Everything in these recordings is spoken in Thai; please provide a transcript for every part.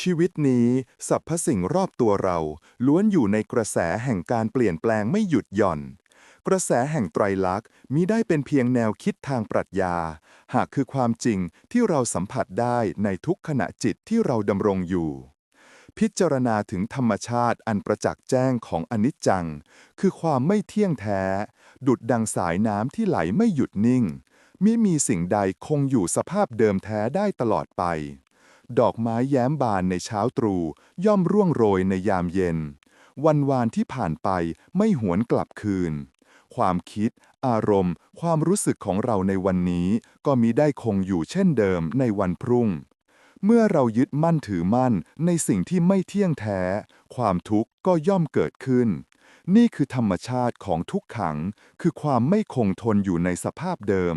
ชีวิตนี้สรรพสิ่งรอบตัวเรา ล้วนอยู่ในกระแสแห่งการเปลี่ยนแปลงไม่หยุดหย่อน กระแสแห่งไตรลักษณ์มิได้เป็นเพียงแนวคิดทางปรัชญา หากคือความจริงที่เราสัมผัสได้ในทุกขณะจิตที่เราดำรงอยู่ พิจารณาถึงธรรมชาติอันประจักษ์แจ้งของอนิจจัง คือความไม่เที่ยงแท้ ดุดดังสายน้ำที่ไหลไม่หยุดนิ่งมิมีสิ่งใดคงอยู่สภาพเดิมแท้ได้ตลอดไป ดอกไม้แย้มบานในเช้าตรู่ย่อมร่วงโรยในยามเย็น วันวานที่ผ่านไปไม่หวนกลับคืน ความคิด อารมณ์ ความรู้สึกของเราในวันนี้ ก็มิได้คงอยู่เช่นเดิมในวันพรุ่ง เมื่อเรายึดมั่นถือมั่นในสิ่งที่ไม่เที่ยงแท้ ความทุกข์ก็ย่อมเกิดขึ้น นี่คือธรรมชาติของทุกขัง คือความไม่คงทนอยู่ในสภาพเดิม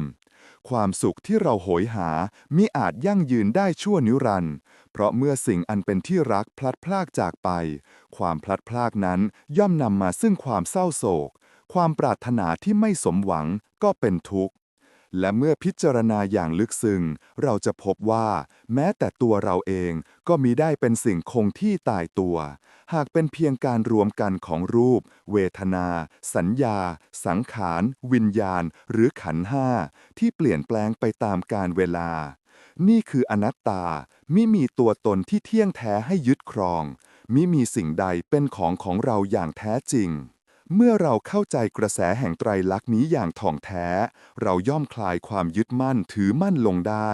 ความสุขที่เราโหยหามิอาจยั่งยืนได้ชั่วนิรันดร์เพราะเมื่อสิ่งอันเป็นที่รักพลัดพรากจากไป ความพลัดพรากนั้นย่อมนำมาซึ่งความเศร้าโศก ความปรารถนาที่ไม่สมหวังก็เป็นทุกข์ และเมื่อพิจารณาอย่างลึกซึ้งเราจะพบว่า แม้แต่ตัวเราเองก็มีได้เป็นสิ่งคงที่ตายตัว หากเป็นเพียงการรวมกันของรูป เวทนา สัญญา สังขาร วิญญาณ หรือขันห้า ที่เปลี่ยนแปลงไปตามกาลเวลา นี่คืออนัตตามิมีตัวตนที่เที่ยงแท้ให้ยึดครองมิมีสิ่งใดเป็นของของเราอย่างแท้จริง เมื่อเราเข้าใจกระแสแห่งไตรลักษณ์นี้อย่างถ่องแท้ เราย่อมคลายความยึดมั่นถือมั่นลงได้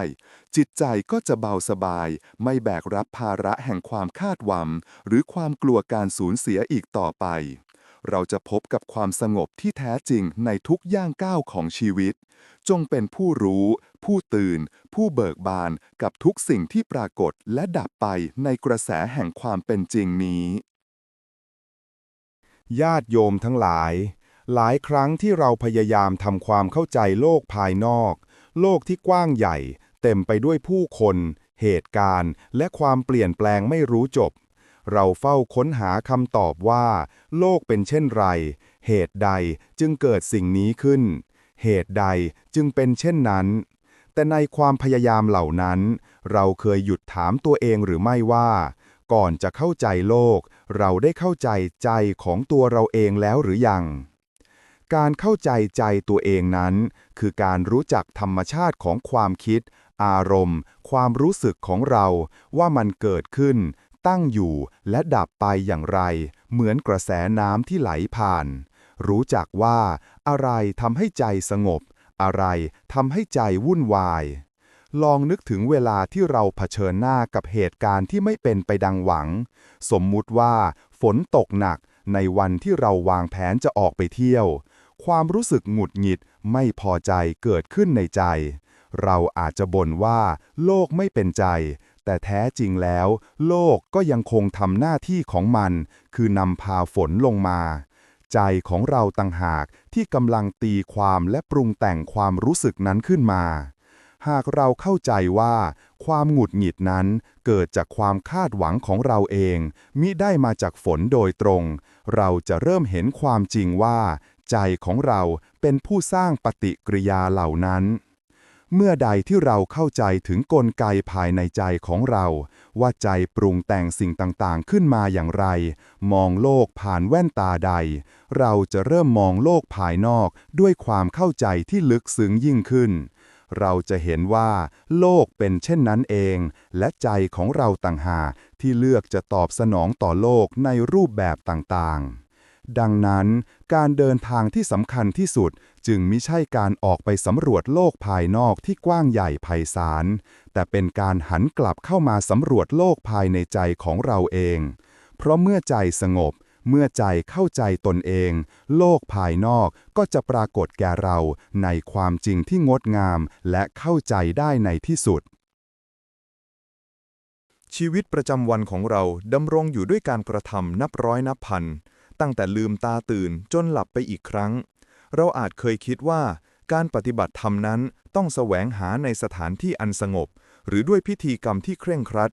จิตใจก็จะเบาสบาย ไม่แบกรับภาระแห่งความคาดหวัง หรือความกลัวการสูญเสียอีกต่อไป เราจะพบกับความสงบที่แท้จริงในทุกย่างก้าวของชีวิต จงเป็นผู้รู้ ผู้ตื่น ผู้เบิกบานกับทุกสิ่งที่ปรากฏและดับไปในกระแสแห่งความเป็นจริงนี้ ญาติโยมทั้งหลาย หลายครั้งที่เราพยายามทำความเข้าใจโลกภายนอก โลกที่กว้างใหญ่ เต็มไปด้วยผู้คน เหตุการณ์ และความเปลี่ยนแปลงไม่รู้จบ เราเฝ้าค้นหาคำตอบว่า โลกเป็นเช่นไร เหตุใดจึงเกิดสิ่งนี้ขึ้น เหตุใดจึงเป็นเช่นนั้นแต่ในความพยายามเหล่านั้น เราเคยหยุดถามตัวเองหรือไม่ว่า ก่อนจะเข้าใจโลก เราได้เข้าใจใจของตัวเราเองแล้วหรือยัง การเข้าใจใจตัวเองนั้น คือการรู้จักธรรมชาติของความคิด อารมณ์ ความรู้สึกของเราว่ามันเกิดขึ้น ตั้งอยู่และดับไปอย่างไร เหมือนกระแสน้ำที่ไหลผ่าน รู้จักว่า อะไรทำให้ใจสงบ อะไรทำให้ใจวุ่นวาย ลองนึกถึงเวลาที่เราเผชิญหน้ากับเหตุการณ์ที่ไม่เป็นไปดังหวัง สมมุติว่าฝนตกหนักในวันที่เราวางแผนจะออกไปเที่ยว ความรู้สึกหงุดหงิดไม่พอใจเกิดขึ้นในใจ เราอาจจะบ่นว่า โลกไม่เป็นใจ แต่แท้จริงแล้ว โลกก็ยังคงทำหน้าที่ของมัน คือนำพาฝนลงมา ใจของเราต่างหากที่กำลังตีความและปรุงแต่งความรู้สึกนั้นขึ้นมา หากเราเข้าใจว่า ความหงุดหงิดนั้นเกิดจากความคาดหวังของเราเอง มิได้มาจากฝนโดยตรง เราจะเริ่มเห็นความจริงว่า ใจของเราเป็นผู้สร้างปฏิกิริยาเหล่านั้น เมื่อใดที่เราเข้าใจถึงกลไกภายในใจของเรา ว่าใจปรุงแต่งสิ่งต่างๆขึ้นมาอย่างไร มองโลกผ่านแว่นตาใด เราจะเริ่มมองโลกภายนอกด้วยความเข้าใจที่ลึกซึ้งยิ่งขึ้น เราจะเห็นว่า โลกเป็นเช่นนั้นเอง และใจของเราต่างหากที่เลือกจะตอบสนองต่อโลกในรูปแบบต่างๆดังนั้น การเดินทางที่สำคัญที่สุดจึงไม่ใช่การออกไปสำรวจโลกภายนอกที่กว้างใหญ่ไพศาล แต่เป็นการหันกลับเข้ามาสำรวจโลกภายในใจของเราเอง เพราะเมื่อใจสงบ เมื่อใจเข้าใจตนเอง โลกภายนอกก็จะปรากฏแก่เราในความจริงที่งดงามและเข้าใจได้ในที่สุด ชีวิตประจำวันของเราดำรงอยู่ด้วยการกระทำนับร้อยนับพัน ตั้งแต่ลืมตาตื่นจนหลับไปอีกครั้ง เราอาจเคยคิดว่าการปฏิบัติธรรมนั้นต้องแสวงหาในสถานที่อันสงบ หรือด้วยพิธีกรรมที่เคร่งครัด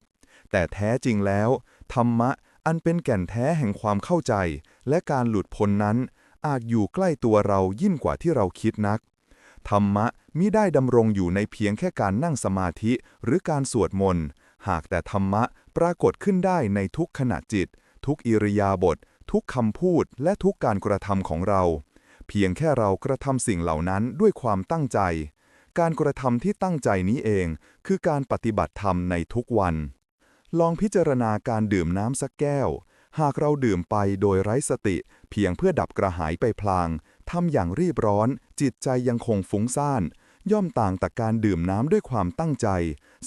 แต่แท้จริงแล้ว ธรรมะ อันเป็นแก่นแท้แห่งความเข้าใจ และการหลุดพ้นนั้น อาจอยู่ใกล้ตัวเรายิ่งกว่าที่เราคิดนัก ธรรมะมิได้ดำรงอยู่ในเพียงแค่การนั่งสมาธิหรือการสวดมนต์ หากแต่ธรรมะปรากฏขึ้นได้ในทุกขณะจิต ทุกอิริยาบถทุกคำพูดและทุกการกระทำของเรา เพียงแค่เรากระทำสิ่งเหล่านั้นด้วยความตั้งใจ การกระทำที่ตั้งใจนี้เอง คือการปฏิบัติธรรมในทุกวัน ลองพิจารณาการดื่มน้ำสักแก้ว หากเราดื่มไปโดยไร้สติ เพียงเพื่อดับกระหายไปพลางทำอย่างรีบร้อน จิตใจยังคงฟุ้งซ่าน ย่อมต่างจากการดื่มน้ำด้วยความตั้งใจ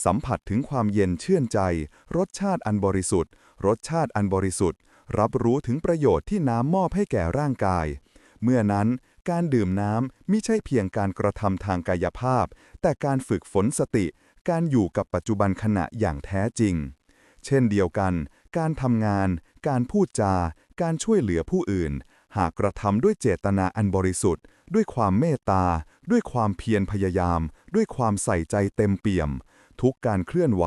สัมผัสถึงความเย็นเชื่อนใจ รสชาติอันบริสุทธิ์ รสชาติอันบริสุทธิ์ รับรู้ถึงประโยชน์ที่น้ำมอบให้แก่ร่างกาย เมื่อนั้นการดื่มน้ำไม่ใช่เพียงการกระทำทางกายภาพ แต่การฝึกฝนสติ การอยู่กับปัจจุบันขณะอย่างแท้จริง เช่นเดียวกัน การทำงาน การพูดจา การช่วยเหลือผู้อื่น หากกระทำด้วยเจตนาอันบริสุทธิ์ ด้วยความเมตตา ด้วยความเพียรพยายาม ด้วยความใส่ใจเต็มเปี่ยม ทุกการเคลื่อนไหว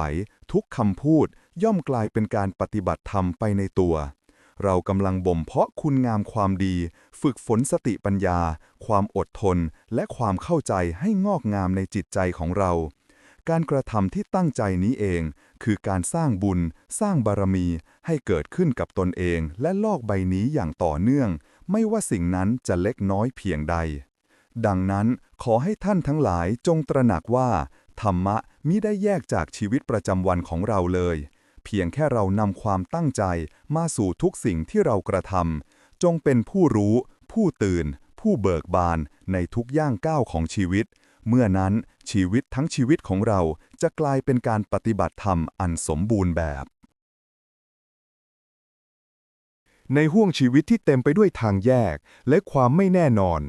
ทุกคำพูด ย่อมกลายเป็นการปฏิบัติธรรมไปในตัว เรากำลังบ่มเพาะคุณงามความดี ฝึกฝนสติปัญญา ความอดทน และความเข้าใจให้งอกงามในจิตใจของเรา การกระทำที่ตั้งใจนี้เอง คือการสร้างบุญ สร้างบารมี ให้เกิดขึ้นกับตนเอง และโลกใบนี้อย่างต่อเนื่อง ไม่ว่าสิ่งนั้นจะเล็กน้อยเพียงใด ดังนั้นขอให้ท่านทั้งหลายจงตระหนักว่า ธรรมะมิได้แยกจากชีวิตประจำวันของเราเลย เพียงแค่เรานำความตั้งใจมาสู่ทุกสิ่งที่เรากระทำจงเป็นผู้รู้ ผู้ตื่น ผู้เบิกบานในทุกย่างก้าวของชีวิต เมื่อนั้นชีวิตทั้งชีวิตของเราจะกลายเป็นการปฏิบัติธรรมอันสมบูรณ์แบบ ในห้วงชีวิตที่เต็มไปด้วยทางแยกและความไม่แน่นอน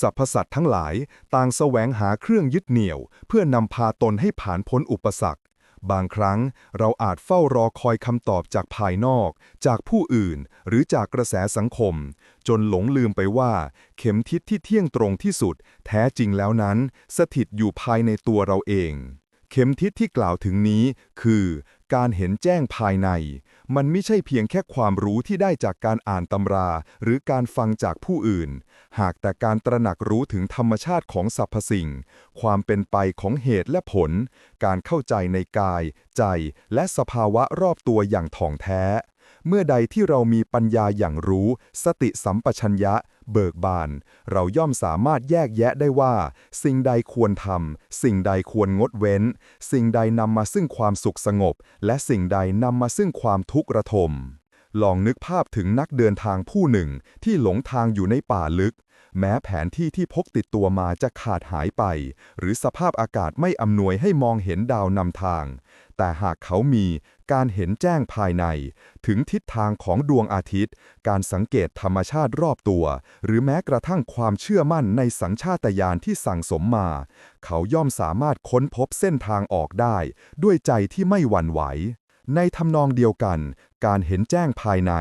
สรรพสัตว์ทั้งหลายต่างแสวงหาเครื่องยึดเหนี่ยว เพื่อนำพาตนให้ผ่านพ้นอุปสรรค บางครั้งเราอาจเฝ้ารอคอยคำตอบจากภายนอก จากผู้อื่น หรือจากกระแสสังคม จนหลงลืมไปว่า เข็มทิศที่เที่ยงตรงที่สุด แท้จริงแล้วนั้น สถิตอยู่ภายในตัวเราเอง เข็มทิศที่กล่าวถึงนี้คือ การเห็นแจ้งภายใน มันไม่ใช่เพียงแค่ความรู้ที่ได้จากการอ่านตำรา หรือการฟังจากผู้อื่น หากแต่การตระหนักรู้ถึงธรรมชาติของสรรพสิ่ง ความเป็นไปของเหตุและผล การเข้าใจในกาย ใจ และสภาวะรอบตัวอย่างถ่องแท้ เมื่อใดที่เรามีปัญญาอย่างรู้ สติสัมปชัญญะ เบิกบาน เราย่อมสามารถแยกแยะได้ว่า สิ่งใดควรทำสิ่งใดควรงดเว้น สิ่งใดนำมาซึ่งความสุขสงบ และสิ่งใดนำมาซึ่งความทุกข์ระทมลองนึกภาพถึงนักเดินทางผู้หนึ่งที่หลงทางอยู่ในป่าลึก แม้แผนที่ที่พกติดตัวมาจะขาดหายไป หรือสภาพอากาศไม่อำนวยให้มองเห็นดาวนำทาง แต่หากเขามีการเห็นแจ้งภายใน ถึงทิศทางของดวงอาทิตย์ การสังเกตธรรมชาติรอบตัว หรือแม้กระทั่งความเชื่อมั่นในสัญชาตญาณที่สั่งสมมา เขาย่อมสามารถค้นพบเส้นทางออกได้ ด้วยใจที่ไม่หวั่นไหวในทำนองเดียวกัน การเห็นแจ้งภายใน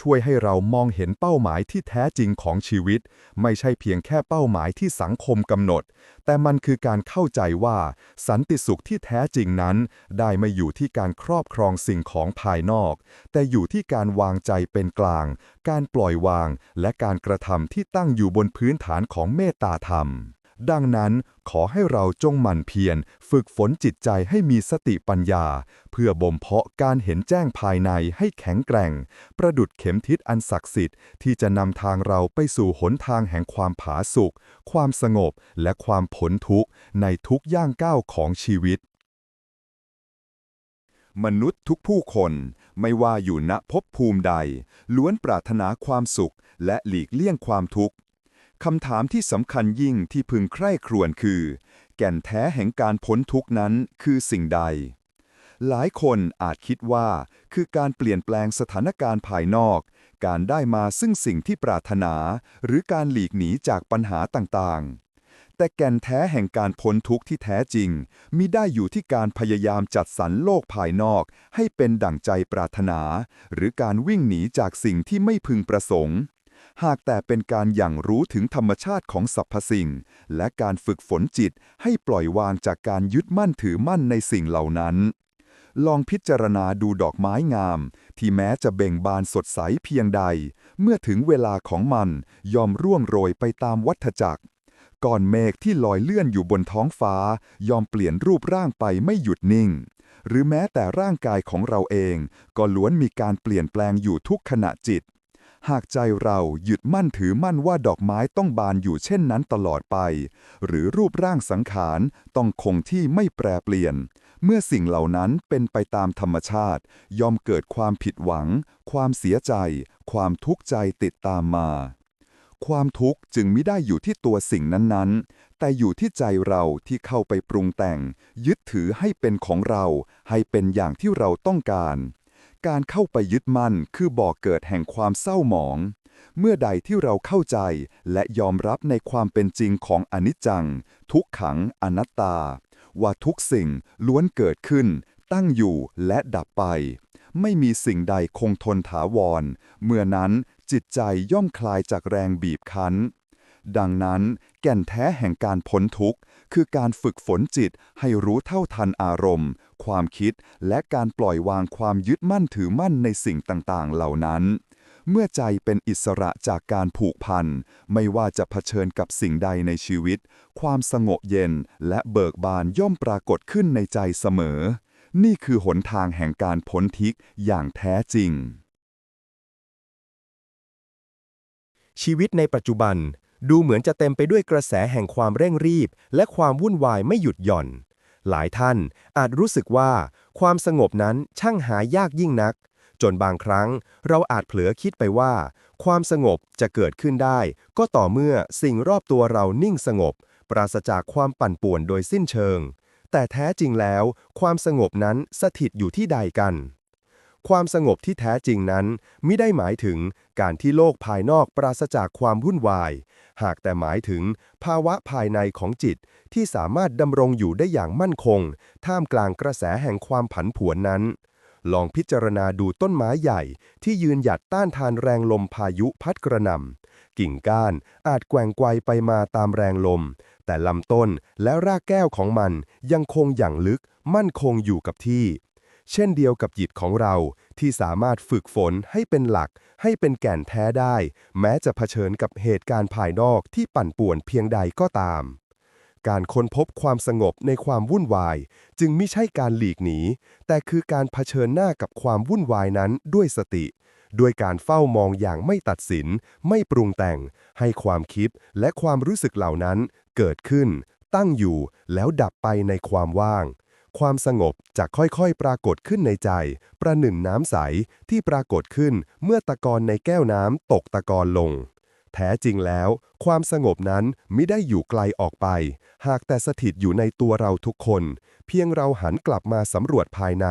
ช่วยให้เรามองเห็นเป้าหมายที่แท้จริงของชีวิต ไม่ใช่เพียงแค่เป้าหมายที่สังคมกำหนด แต่มันคือการเข้าใจว่า สันติสุขที่แท้จริงนั้น ได้ไม่อยู่ที่การครอบครองสิ่งของภายนอก แต่อยู่ที่การวางใจเป็นกลาง การปล่อยวาง และการกระทำที่ตั้งอยู่บนพื้นฐานของเมตตาธรรม ดังนั้นขอให้เราจงหมั่นเพียรฝึกฝนจิตใจให้มีสติปัญญา เพื่อบ่มเพาะการเห็นแจ้งภายในให้แข็งแกร่ง ประดุดเข็มทิศอันศักดิ์สิทธิ์ที่จะนำทางเราไปสู่หนทางแห่งความผาสุกความสงบและความผลทุกข์ในทุกย่างก้าวของชีวิต มนุษย์ทุกผู้คนไม่ว่าอยู่ณภพภูมิใด ล้วนปรารถนาความสุขและหลีกเลี่ยงความทุกข์ คำถามที่สำคัญยิ่งที่พึงใคร่ครวญคือ แก่นแท้แห่งการพ้นทุกนั้นคือสิ่งใด หลายคนอาจคิดว่า คือการเปลี่ยนแปลงสถานการณ์ภายนอก การได้มาซึ่งสิ่งที่ปรารถนา หรือการหลีกหนีจากปัญหาต่างๆแต่แก่นแท้แห่งการพ้นทุกข์ที่แท้จริงมิได้อยู่ที่การพยายามจัดสรรโลกภายนอกให้เป็นดั่งใจปรารถนา หรือการวิ่งหนีจากสิ่งที่ไม่พึงประสงค์ หากแต่เป็นการอย่างรู้ถึงธรรมชาติของสรรพสิ่ง และการฝึกฝนจิตให้ปล่อยวางจากการยึดมั่นถือมั่นในสิ่งเหล่านั้น ลองพิจารณาดูดอกไม้งาม ที่แม้จะเบ่งบานสดใสเพียงใด เมื่อถึงเวลาของมันยอมร่วงโรยไปตามวัฏจักรก่อนเมฆที่ลอยเลื่อนอยู่บนท้องฟ้า ยอมเปลี่ยนรูปร่างไปไม่หยุดนิ่ง หรือแม้แต่ร่างกายของเราเอง ก็ล้วนมีการเปลี่ยนแปลงอยู่ทุกขณะจิต หากใจเราหยุดมั่นถือมั่นว่าดอกไม้ต้องบานอยู่เช่นนั้นตลอดไป หรือรูปร่างสังขารต้องคงที่ไม่แปรเปลี่ยน เมื่อสิ่งเหล่านั้นเป็นไปตามธรรมชาติ ยอมเกิดความผิดหวัง ความเสียใจ ความทุกข์ใจติดตามมา ความทุกข์จึงไม่ได้อยู่ที่ตัวสิ่งนั้นๆ แต่อยู่ที่ใจเราที่เข้าไปปรุงแต่ง ยึดถือให้เป็นของเรา ให้เป็นอย่างที่เราต้องการ การเข้าไปยึดมั่นคือบ่อกเกิดแห่งความเศร้าหมอง เมื่อใดที่เราเข้าใจและยอมรับในความเป็นจริงของอนิจจัง ทุกขังอนัตตา ว่าทุกสิ่งล้วนเกิดขึ้น ตั้งอยู่และดับไป ไม่มีสิ่งใดคงทนถาวร เมื่อนั้นจิตใจย่อมคลายจากแรงบีบคั้น ดังนั้นแก่นแท้แห่งการพ้นทุกข์ คือการฝึกฝนจิตให้รู้เท่าทันอารมณ์ ความคิด และการปล่อยวางความยึดมั่นถือมั่นในสิ่งต่างๆ เหล่านั้น เมื่อใจเป็นอิสระจากการผูกพัน ไม่ว่าจะเผชิญกับสิ่งใดในชีวิต ความสงบเย็นและเบิกบานย่อมปรากฏขึ้นในใจเสมอ นี่คือหนทางแห่งการพ้นทิกอย่างแท้จริงชีวิตในปัจจุบัน ดูเหมือนจะเต็มไปด้วยกระแสแห่งความเร่งรีบ และความวุ่นวายไม่หยุดหย่อน หลายท่านอาจรู้สึกว่า ความสงบนั้นช่างหายากยิ่งนัก จนบางครั้งเราอาจเผลอคิดไปว่า ความสงบจะเกิดขึ้นได้ ก็ต่อเมื่อสิ่งรอบตัวเรานิ่งสงบ ปราศจากความปั่นป่วนโดยสิ้นเชิง แต่แท้จริงแล้ว ความสงบนั้นสถิตอยู่ที่ใดกัน ความสงบที่แท้จริงนั้นไม่ได้หมายถึงการที่โลกภายนอกปราศจากความวุ่นวาย หากแต่หมายถึงภาวะภายในของจิตที่สามารถดำรงอยู่ได้อย่างมั่นคง ท่ามกลางกระแสแห่งความผันผวนนั้น ลองพิจารณาดูต้นไม้ใหญ่ที่ยืนหยัดต้านทานแรงลมพายุพัดกระหน่ำกิ่งก้านอาจแกว่งไกวไปมาตามแรงลม แต่ลำต้นและรากแก้วของมันยังคงอย่างลึกมั่นคงอยู่กับที่ เช่นเดียวกับจิตของเราที่สามารถฝึกฝนให้เป็นหลัก ให้เป็นแก่นแท้ได้ แม้จะเผชิญกับเหตุการณ์ภายนอกที่ปั่นป่วนเพียงใดก็ตาม การค้นพบความสงบในความวุ่นวาย จึงไม่ใช่การหลีกหนี แต่คือการเผชิญหน้ากับความวุ่นวายนั้นด้วยสติ ด้วยการเฝ้ามองอย่างไม่ตัดสิน ไม่ปรุงแต่ง ให้ความคิดและความรู้สึกเหล่านั้นเกิดขึ้น ตั้งอยู่แล้วดับไปในความว่าง ความสงบจะค่อยๆ ปรากฏขึ้นในใจ ประหนึ่งน้ำใสที่ปรากฏขึ้นเมื่อตะกอนในแก้วน้ำตกตะกอนลง แท้จริงแล้ว ความสงบนั้นไม่ได้อยู่ไกลออกไป หากแต่สถิตอยู่ในตัวเราทุกคน เพียงเราหันกลับมาสำรวจภายใน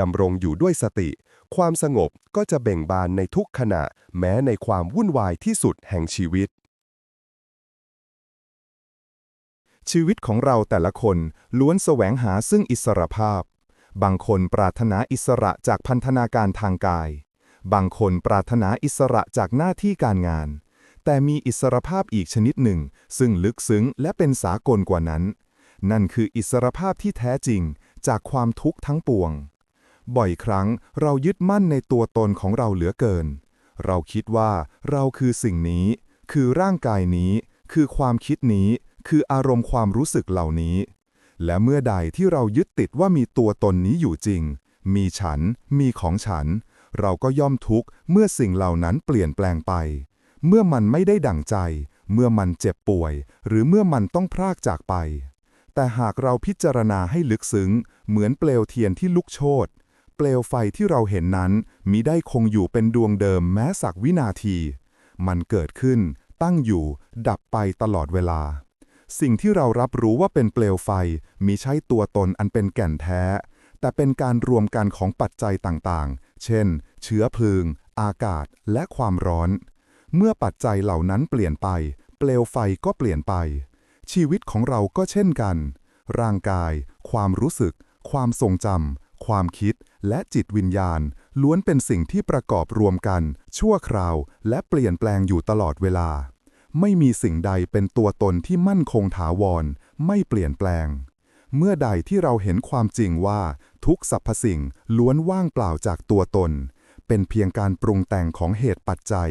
ดำรงอยู่ด้วยสติ ความสงบก็จะเบ่งบานในทุกขณะ แม้ในความวุ่นวายที่สุดแห่งชีวิต ชีวิตของเราแต่ละคนล้วนแสวงหาซึ่งอิสรภาพ บางคนปรารถนาอิสระจากพันธนาการทางกาย บางคนปรารถนาอิสระจากหน้าที่การงาน แต่มีอิสรภาพอีกชนิดหนึ่ง ซึ่งลึกซึ้งและเป็นสากลกว่านั้น นั่นคืออิสรภาพที่แท้จริงจากความทุกข์ทั้งปวง บ่อยครั้งเรายึดมั่นในตัวตนของเราเหลือเกิน เราคิดว่าเราคือสิ่งนี้ คือร่างกายนี้ คือความคิดนี้ คืออารมณ์ความรู้สึกเหล่านี้ และเมื่อใดที่เรายึดติดว่ามีตัวตนนี้อยู่จริง มีฉัน มีของฉัน เราก็ย่อมทุกข์เมื่อสิ่งเหล่านั้นเปลี่ยนแปลงไป เมื่อมันไม่ได้ดั่งใจ เมื่อมันเจ็บป่วย หรือเมื่อมันต้องพรากจากไป แต่หากเราพิจารณาให้ลึกซึ้ง เหมือนเปลวเทียนที่ลุกโชนเปลวไฟที่เราเห็นนั้นมิได้คงอยู่เป็นดวงเดิมแม้สักวินาที มันเกิดขึ้น ตั้งอยู่ ดับไปตลอดเวลา สิ่งที่เรารับรู้ว่าเป็นเปลวไฟมิใช่ตัวตนอันเป็นแก่นแท้ แต่เป็นการรวมกันของปัจจัยต่างๆ เช่น เชื้อเพลิง อากาศ และความร้อน เมื่อปัจจัยเหล่านั้นเปลี่ยนไป เปลวไฟก็เปลี่ยนไป ชีวิตของเราก็เช่นกัน ร่างกาย ความรู้สึก ความทรงจำความคิด และจิตวิญญาณ ล้วนเป็นสิ่งที่ประกอบรวมกัน ชั่วคราว และเปลี่ยนแปลงอยู่ตลอดเวลา ไม่มีสิ่งใดเป็นตัวตนที่มั่นคงถาวร ไม่เปลี่ยนแปลง เมื่อใดที่เราเห็นความจริงว่า ทุกสรรพสิ่งล้วนว่างเปล่าจากตัวตน เป็นเพียงการปรุงแต่งของเหตุปัจจัย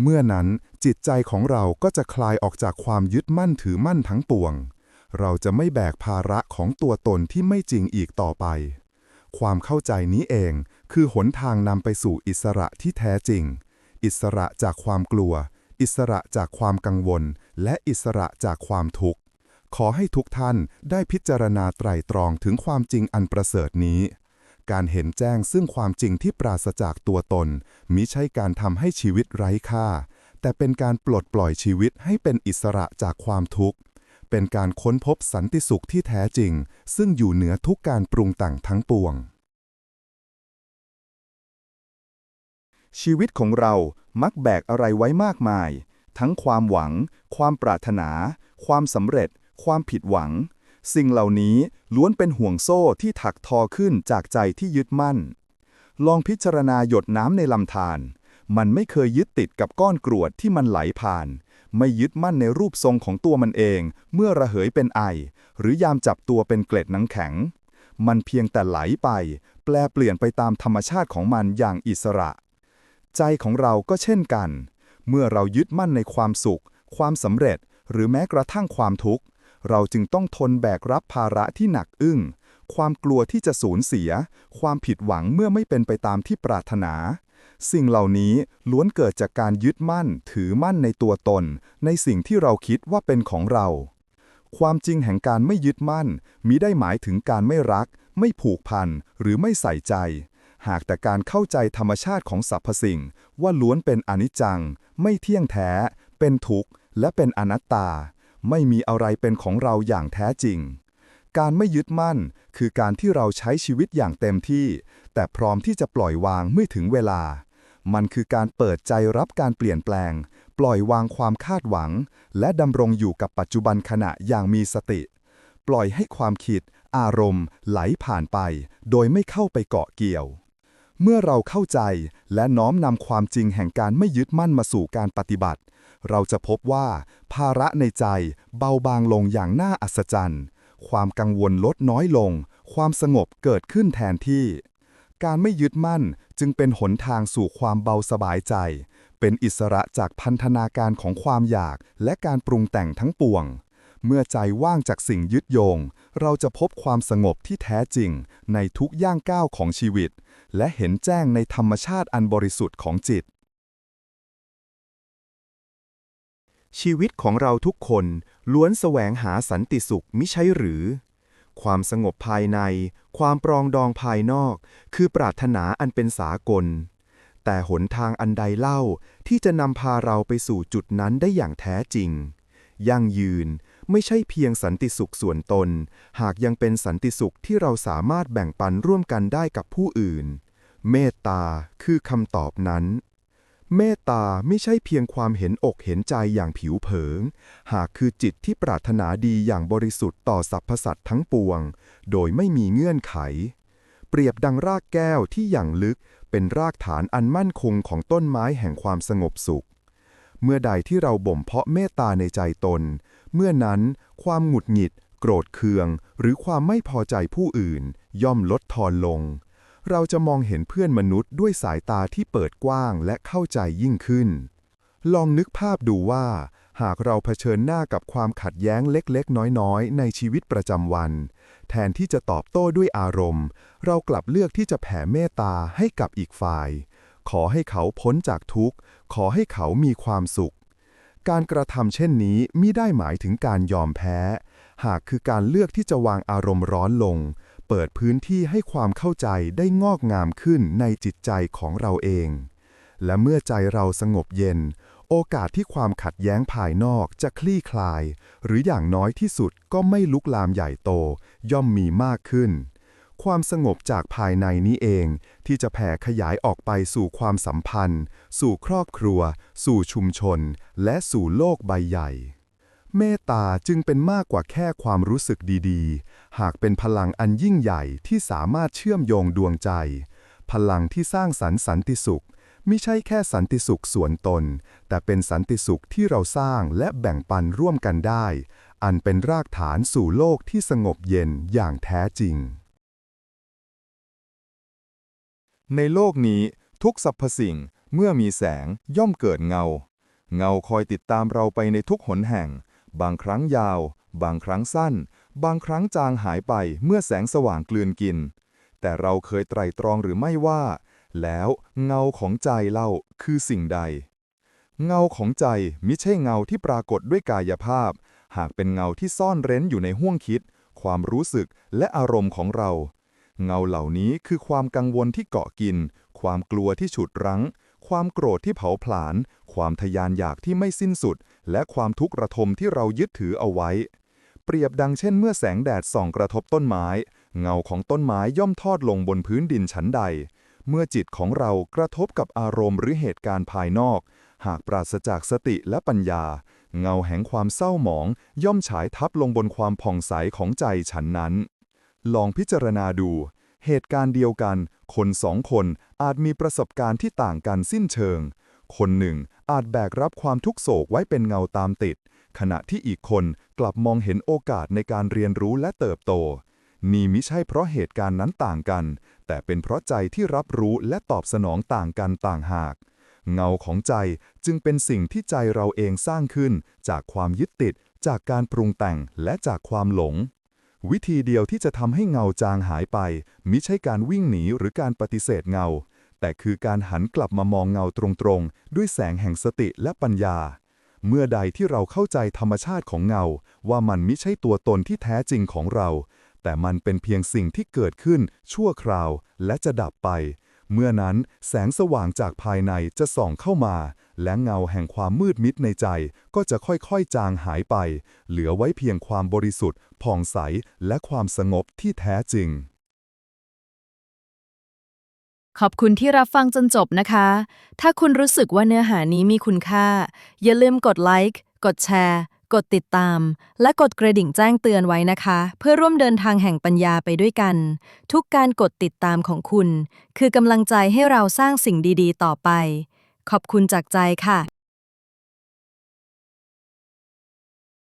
เมื่อนั้นจิตใจของเราก็จะคลายออกจากความยึดมั่นถือมั่นทั้งปวง เราจะไม่แบกภาระของตัวตนที่ไม่จริงอีกต่อไปความเข้าใจนี้เองคือหนทางนำไปสู่อิสระที่แท้จริง อิสระจากความกลัว อิสระจากความกังวล และอิสระจากความทุกข์ ขอให้ทุกท่านได้พิจารณาไตร่ตรองถึงความจริงอันประเสริฐนี้ การเห็นแจ้งซึ่งความจริงที่ปราศจากตัวตน มิใช่การทำให้ชีวิตไร้ค่า แต่เป็นการปลดปล่อยชีวิตให้เป็นอิสระจากความทุกข์ เป็นการค้นพบสันติสุขที่แท้จริง ซึ่งอยู่เหนือทุกการปรุงแต่งทั้งปวง ชีวิตของเรามักแบกอะไรไว้มากมาย ทั้งความหวัง ความปรารถนา ความสำเร็จ ความผิดหวัง สิ่งเหล่านี้ล้วนเป็นห่วงโซ่ที่ถักทอขึ้นจากใจที่ยึดมั่น ลองพิจารณาหยดน้ำในลำธารมันไม่เคยยึดติดกับก้อนกรวดที่มันไหลผ่าน ไม่ยึดมั่นในรูปทรงของตัวมันเอง เมื่อระเหยเป็นไอ หรือยามจับตัวเป็นเกล็ดหนังแข็ง มันเพียงแต่ไหลไป แปลเปลี่ยนไปตามธรรมชาติของมันอย่างอิสระ ใจของเราก็เช่นกัน เมื่อเรายึดมั่นในความสุข ความสำเร็จ หรือแม้กระทั่งความทุกข์ เราจึงต้องทนแบกรับภาระที่หนักอึ้ง ความกลัวที่จะสูญเสีย ความผิดหวังเมื่อไม่เป็นไปตามที่ปรารถนา สิ่งเหล่านี้ล้วนเกิดจากการยึดมั่น ถือมั่นในตัวตน ในสิ่งที่เราคิดว่าเป็นของเรา ความจริงแห่งการไม่ยึดมั่นมิได้หมายถึงการไม่รัก ไม่ผูกพัน หรือไม่ใส่ใจ หากแต่การเข้าใจธรรมชาติของสรรพสิ่ง ว่าล้วนเป็นอนิจจัง ไม่เที่ยงแท้ เป็นทุกข์ และเป็นอนัตตา ไม่มีอะไรเป็นของเราอย่างแท้จริง การไม่ยึดมั่น คือการที่เราใช้ชีวิตอย่างเต็มที่ แต่พร้อมที่จะปล่อยวางเมื่อถึงเวลา มันคือการเปิดใจรับการเปลี่ยนแปลง ปล่อยวางความคาดหวัง และดำรงอยู่กับปัจจุบันขณะอย่างมีสติ ปล่อยให้ความคิด อารมณ์ ไหลผ่านไป โดยไม่เข้าไปเกาะเกี่ยว เมื่อเราเข้าใจและน้อมนำความจริงแห่งการไม่ยึดมั่นมาสู่การปฏิบัติ เราจะพบว่า ภาระในใจเบาบางลงอย่างน่าอัศจรรย์ ความกังวลลดน้อยลง ความสงบเกิดขึ้นแทนที่ การไม่ยึดมั่นจึงเป็นหนทางสู่ความเบาสบายใจ เป็นอิสระจากพันธนาการของความอยากและการปรุงแต่งทั้งปวง เมื่อใจว่างจากสิ่งยึดโยง เราจะพบความสงบที่แท้จริงในทุกย่างก้าวของชีวิต และเห็นแจ้งในธรรมชาติอันบริสุทธิ์ของจิต ชีวิตของเราทุกคนล้วนแสวงหาสันติสุขมิใช่หรือ ความสงบภายใน ความปรองดองภายนอก คือปรารถนาอันเป็นสากล แต่หนทางอันใดเล่าที่จะนำพาเราไปสู่จุดนั้นได้อย่างแท้จริง ยั่งยืน ไม่ใช่เพียงสันติสุขส่วนตน หากยังเป็นสันติสุขที่เราสามารถแบ่งปันร่วมกันได้กับผู้อื่น เมตตาคือคำตอบนั้น เมตตาไม่ใช่เพียงความเห็นอกเห็นใจอย่างผิวเผิงหากคือจิตที่ปรารถนาดีอย่างบริสุทธิ์ต่อสรรพสัตว์ทั้งปวง โดยไม่มีเงื่อนไข เปรียบดังรากแก้วที่อย่างลึกเป็นรากฐานอันมั่นคงของต้นไม้แห่งความสงบสุขเมื่อใดที่เราบ่มเพาะเมตตาในใจตน เมื่อนั้นความหงุดหงิด โกรธเคือง หรือความไม่พอใจผู้อื่น ย่อมลดทอนลง เราจะมองเห็นเพื่อนมนุษย์ด้วยสายตาที่เปิดกว้างและเข้าใจยิ่งขึ้น ลองนึกภาพดูว่า หากเราเผชิญหน้ากับความขัดแย้งเล็กๆ น้อยๆ ในชีวิตประจำวัน แทนที่จะตอบโต้ด้วยอารมณ์ เรากลับเลือกที่จะแผ่เมตตาให้กับอีกฝ่าย ขอให้เขาพ้นจากทุกข์ ขอให้เขามีความสุข การกระทำเช่นนี้มิได้หมายถึงการยอมแพ้ หากคือการเลือกที่จะวางอารมณ์ร้อนลง เปิดพื้นที่ให้ความเข้าใจได้งอกงามขึ้นในจิตใจของเราเอง และเมื่อใจเราสงบเย็น โอกาสที่ความขัดแย้งภายนอกจะคลี่คลาย หรืออย่างน้อยที่สุดก็ไม่ลุกลามใหญ่โต ย่อมมีมากขึ้น ความสงบจากภายในนี้เอง ที่จะแผ่ขยายออกไปสู่ความสัมพันธ์ สู่ครอบครัว สู่ชุมชน และสู่โลกใบใหญ่ เมตตาจึงเป็นมากกว่าแค่ความรู้สึกดีๆ หากเป็นพลังอันยิ่งใหญ่ที่สามารถเชื่อมโยงดวงใจ พลังที่สร้างสรรค์สันติสุขไม่ใช่แค่สันติสุขส่วนตน แต่เป็นสันติสุขที่เราสร้างและแบ่งปันร่วมกันได้ อันเป็นรากฐานสู่โลกที่สงบเย็นอย่างแท้จริง ในโลกนี้ทุกสรรพสิ่งเมื่อมีแสงย่อมเกิดเงา เงาคอยติดตามเราไปในทุกหนแห่ง บางครั้งยาว บางครั้งสั้น บางครั้งจางหายไปเมื่อแสงสว่างกลืนกิน แต่เราเคยไตรตรองหรือไม่ว่า แล้วเงาของใจเล่าคือสิ่งใด เงาของใจมิใช่เงาที่ปรากฏด้วยกายภาพ หากเป็นเงาที่ซ่อนเร้นอยู่ในห้วงคิด ความรู้สึกและอารมณ์ของเรา เงาเหล่านี้คือความกังวลที่เกาะกิน ความกลัวที่ฉุดรั้ง ความโกรธที่เผาผลาญ ความทยานอยากที่ไม่สิ้นสุด และความทุกข์ระทมที่เรายึดถือเอาไว้ เปรียบดังเช่นเมื่อแสงแดดส่องกระทบต้นไม้ เงาของต้นไม้ย่อมทอดลงบนพื้นดินชั้นใด เมื่อจิตของเรากระทบกับอารมณ์หรือเหตุการณ์ภายนอก หากปราศจากสติและปัญญา เงาแห่งความเศร้าหมอง ย่อมฉายทับลงบนความผ่องใสของใจฉันนั้น ลองพิจารณาดู เหตุการณ์เดียวกัน คนสองคนอาจมีประสบการณ์ที่ต่างกันสิ้นเชิง คนหนึ่งอาจแบกรับความทุกโศกไว้เป็นเงาตามติด ขณะที่อีกคนกลับมองเห็นโอกาสในการเรียนรู้และเติบโต นี่มิใช่เพราะเหตุการณ์นั้นต่างกัน แต่เป็นเพราะใจที่รับรู้และตอบสนองต่างกันต่างหากเงาของใจจึงเป็นสิ่งที่ใจเราเองสร้างขึ้น จากความยึดติด จากการปรุงแต่งและจากความหลง วิธีเดียวที่จะทำให้เงาจางหายไป มิใช่การวิ่งหนีหรือการปฏิเสธเงา แต่คือการหันกลับมามองเงาตรงๆ ด้วยแสงแห่งสติและปัญญา เมื่อใดที่เราเข้าใจธรรมชาติของเงา ว่ามันมิใช่ตัวตนที่แท้จริงของเรา แต่มันเป็นเพียงสิ่งที่เกิดขึ้น ชั่วคราว และจะดับไป เมื่อนั้นแสงสว่างจากภายในจะส่องเข้ามา และเงาแห่งความมืดมิดในใจก็จะค่อยๆจางหายไป เหลือไว้เพียงความบริสุทธิ์ ผ่องใส และความสงบที่แท้จริง ขอบคุณที่รับฟังจนจบนะคะ ถ้าคุณรู้สึกว่าเนื้อหานี้มีคุณค่า อย่าลืมกดไลค์ กดแชร์ กดติดตาม และกดกระดิ่งแจ้งเตือนไว้นะคะ เพื่อร่วมเดินทางแห่งปัญญาไปด้วยกัน ทุกการกดติดตามของคุณ คือกำลังใจให้เราสร้างสิ่งดี ๆ ต่อไป ขอบคุณจากใจค่ะ